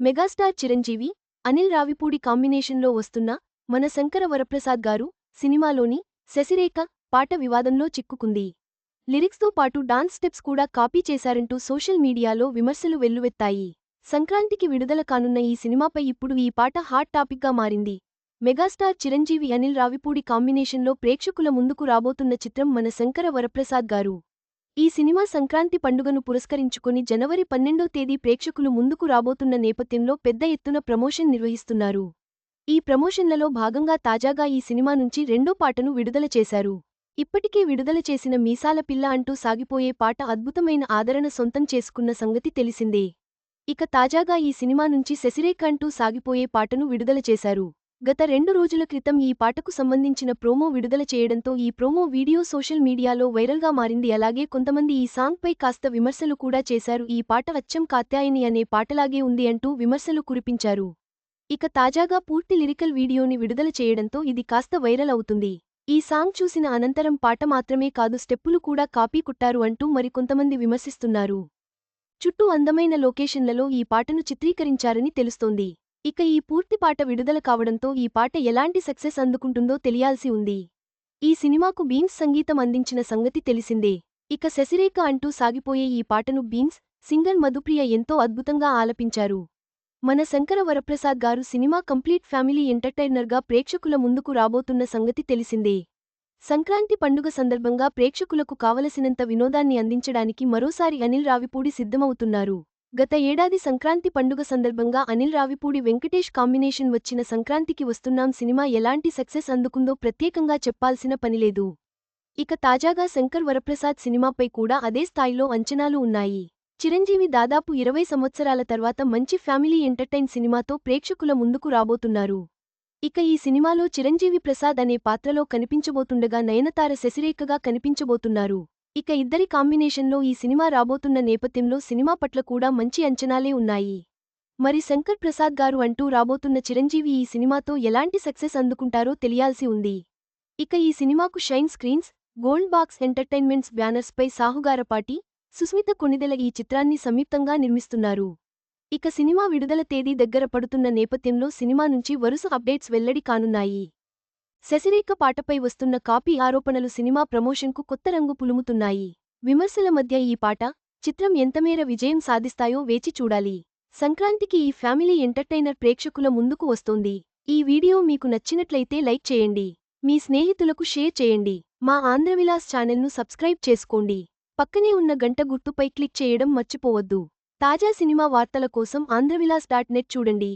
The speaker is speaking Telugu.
మెగాస్టార్ చిరంజీవి అనిల్ రావిపూడి కాంబినేషన్లో వస్తున్న మన శంకర వరప్రసాద్ గారు సినిమాలోని శశిరేఖ పాట వివాదంలో చిక్కుకుంది. లిరిక్స్తో పాటు డాన్స్ స్టెప్స్ కూడా కాపీ చేశారంటూ సోషల్ మీడియాలో విమర్శలు వెల్లువెత్తాయి. సంక్రాంతికి విడుదల కానున్న ఈ సినిమాపై ఇప్పుడు ఈ పాట హాట్ టాపిక్గా మారింది. మెగాస్టార్ చిరంజీవి అనిల్ రావిపూడి కాంబినేషన్లో ప్రేక్షకుల ముందుకు రాబోతున్న చిత్రం మన శంకర వరప్రసాద్ గారు. ఈ సినిమా సంక్రాంతి పండుగను పురస్కరించుకుని జనవరి పన్నెండో తేదీ ప్రేక్షకులు ముందుకు రాబోతున్న నేపథ్యంలో పెద్ద ఎత్తున ప్రమోషన్ నిర్వహిస్తున్నారు. ఈ ప్రమోషన్లలో భాగంగా తాజాగా ఈ సినిమా నుంచి రెండో పాటను విడుదల చేశారు. ఇప్పటికే విడుదల చేసిన మీసాల పిల్ల అంటూ సాగిపోయే పాట అద్భుతమైన ఆదరణ సొంతం చేసుకున్న సంగతి తెలిసిందే. ఇక తాజాగా ఈ సినిమా నుంచి శశిరేఖ అంటూ సాగిపోయే పాటను విడుదల చేశారు. గత రెండు రోజుల క్రితం ఈ పాటకు సంబంధించిన ప్రోమో విడుదల చేయడంతో ఈ ప్రోమో వీడియో సోషల్ మీడియాలో వైరల్గా మారింది. అలాగే కొంతమంది ఈ సాంగ్పై కాస్త విమర్శలు కూడా చేశారు. ఈ పాట అచ్చం కాత్యాయని అనే పాటలాగే ఉంది అంటూ విమర్శలు కురిపించారు. ఇక తాజాగా పూర్తి లిరికల్ వీడియోని విడుదల చేయడంతో ఇది కాస్త వైరల్ అవుతుంది. ఈ సాంగ్ చూసిన అనంతరం పాట మాత్రమే కాదు స్టెప్పులు కూడా కాపీ కుట్టారు అంటూ మరికొంతమంది విమర్శిస్తున్నారు. చుట్టూ అందమైన లొకేషన్లలో ఈ పాటను చిత్రీకరించారని తెలుస్తోంది. ఇక ఈ పూర్తి పాట విడుదల కావడంతో ఈ పాట ఎలాంటి సక్సెస్ అందుకుంటుందో తెలియాల్సి ఉంది. ఈ సినిమాకు బీన్స్ సంగీతం అందించిన సంగతి తెలిసిందే. ఇక శశిరేఖ అంటూ సాగిపోయే ఈ పాటను బీన్స్ సింగర్ మధుప్రియ ఎంతో అద్భుతంగా ఆలపించారు. మన శంకర వరప్రసాద్ గారు సినిమా కంప్లీట్ ఫ్యామిలీ ఎంటర్టైనర్గా ప్రేక్షకుల ముందుకు రాబోతున్న సంగతి తెలిసిందే. సంక్రాంతి పండుగ సందర్భంగా ప్రేక్షకులకు కావలసినంత వినోదాన్ని అందించడానికి మరోసారి అనిల్ రావిపూడి సిద్ధమవుతున్నారు. గత ఏడాది సంక్రాంతి పండుగ సందర్భంగా అనిల్ రావిపూడి వెంకటేష్ కాంబినేషన్ వచ్చిన సంక్రాంతికి వస్తున్నాం సినిమా ఎలాంటి సక్సెస్ అందుకుందో ప్రత్యేకంగా చెప్పాల్సిన పనిలేదు ఇక తాజాగా శంకర్ వరప్రసాద్ సినిమాపై కూడా అదే స్థాయిలో అంచనాలు ఉన్నాయి. చిరంజీవి దాదాపు ఇరవై సంవత్సరాల తర్వాత మంచి ఫ్యామిలీ ఎంటర్టైన్ సినిమాతో ప్రేక్షకుల ముందుకు రాబోతున్నారు. ఇక ఈ సినిమాలో చిరంజీవి ప్రసాద్ అనే పాత్రలో కనిపించబోతుండగా నయనతార శశిరేఖగా కనిపించబోతున్నారు. ఇక ఇద్దరి కాంబినేషన్లో ఈ సినిమా రాబోతున్న నేపథ్యంలో సినిమా పట్ల కూడా మంచి అంచనాలే ఉన్నాయి. మరి శంకర్ ప్రసాద్ గారు అంటూ రాబోతున్న చిరంజీవి ఈ సినిమాతో ఎలాంటి సక్సెస్ అందుకుంటారో తెలియాల్సి ఉంది. ఇక ఈ సినిమాకు Shine Screens Gold Box Entertainments బ్యానర్స్పై సాహుగారపాటి సుస్మిత కొనిదెల ఈ చిత్రాన్ని సంయుక్తంగా నిర్మిస్తున్నారు. ఇక సినిమా విడుదల తేదీ దగ్గర పడుతున్న నేపథ్యంలో సినిమా నుంచి వరుస అప్డేట్స్ వెల్లడి కానున్నాయి. శశిరేఖ పాటపై వస్తున్న కాపీ ఆరోపణలు సినిమా ప్రమోషన్కు కొత్త రంగు పులుముతున్నాయి. విమర్శల మధ్య ఈ పాట చిత్రం ఎంతమేర విజయం సాధిస్తాయో వేచి చూడాలి. సంక్రాంతికి ఈ ఫ్యామిలీ ఎంటర్టైనర్ ప్రేక్షకుల ముందుకు వస్తోంది. ఈ వీడియో మీకు నచ్చినట్లయితే లైక్ చేయండి. మీ స్నేహితులకు షేర్ చేయండి. మా ఆంధ్రవిలాస్ ఛానల్ను సబ్స్క్రైబ్ చేసుకోండి. పక్కనే ఉన్న గంట గుర్తుపై క్లిక్ చేయడం మర్చిపోవద్దు. తాజా సినిమా వార్తల కోసం ఆంధ్రవిలాస్ డాట్ నెట్ చూడండి.